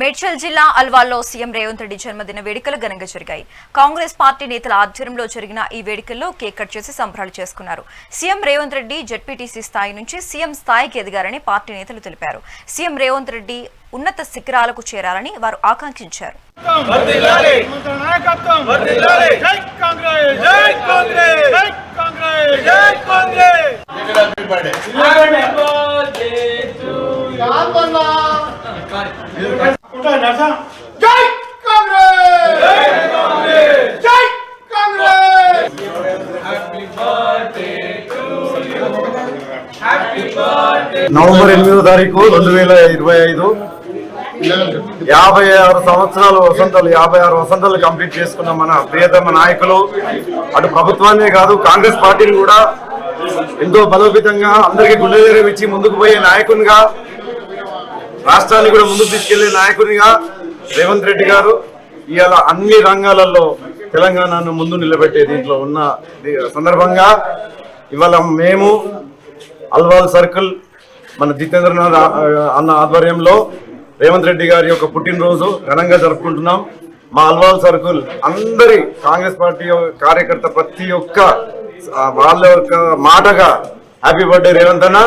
మేడ్చల్ జిల్లా అల్వాల్లో సీఎం రేవంత్ రెడ్డి జన్మదిన వేడుకలు ఘనంగా జరిగాయి. కాంగ్రెస్ పార్టీ నేతల ఆధ్వర్యంలో జరిగిన ఈ వేడుకల్లో కేక్ కట్ చేసి సంబరాలు చేసుకున్నారు. సీఎం రేవంత్ రెడ్డి జడ్పీటీసీ స్థాయి నుంచి సీఎం స్థాయికి ఎదిగారని పార్టీ నేతలు తెలిపారు. సీఎం రేవంత్ రెడ్డి ఉన్నత శిఖరాలకు చేరాలని వారు ఆకాంక్షించారు. కాంగ్రెస్ జై కాంగ్రెస్ జై కాంగ్రెస్ జై కాంగ్రెస్ హ్యాపీ బర్త్డే ఉంటాయి నరసా జై కాంగ్రెస్ జై కాంగ్రెస్ జై కాంగ్రెస్ నవంబర్ ఎనిమిదో తారీఖు రెండు వేల ఇరవై ఐదు. యాభై ఆరు సంవత్సరాలు వసంతాలు యాభై ఆరు వసంతాలు కంప్లీట్ చేసుకున్న మన ప్రియతమ నాయకులు. అటు ప్రభుత్వాన్ని కాదు కాంగ్రెస్ పార్టీని కూడా ఎంతో బలోపేతంగా అందరికీ గుండె ఇచ్చి ముందుకు పోయే నాయకునిగా రాష్ట్రాన్ని కూడా ముందుకు తీసుకెళ్ళే నాయకునిగా రేవంత్ రెడ్డి గారు. ఇవాళ అన్ని రంగాలలో తెలంగాణను ముందు నిలబెట్టే దీంట్లో ఉన్న సందర్భంగా ఇవాళ మేము అల్వాల్ సర్కిల్ మన జితేంద్రనాథ్ అన్న ఆధ్వర్యంలో రేవంత్ రెడ్డి గారి యొక్క పుట్టినరోజు ఘనంగా జరుపుకుంటున్నాం. మా అల్వాల్ సర్కిల్ అందరి కాంగ్రెస్ పార్టీ కార్యకర్త ప్రతి ఒక్క వాళ్ళ యొక్క మాటగా హ్యాపీ బర్త్డే రేవంత్ అన్న.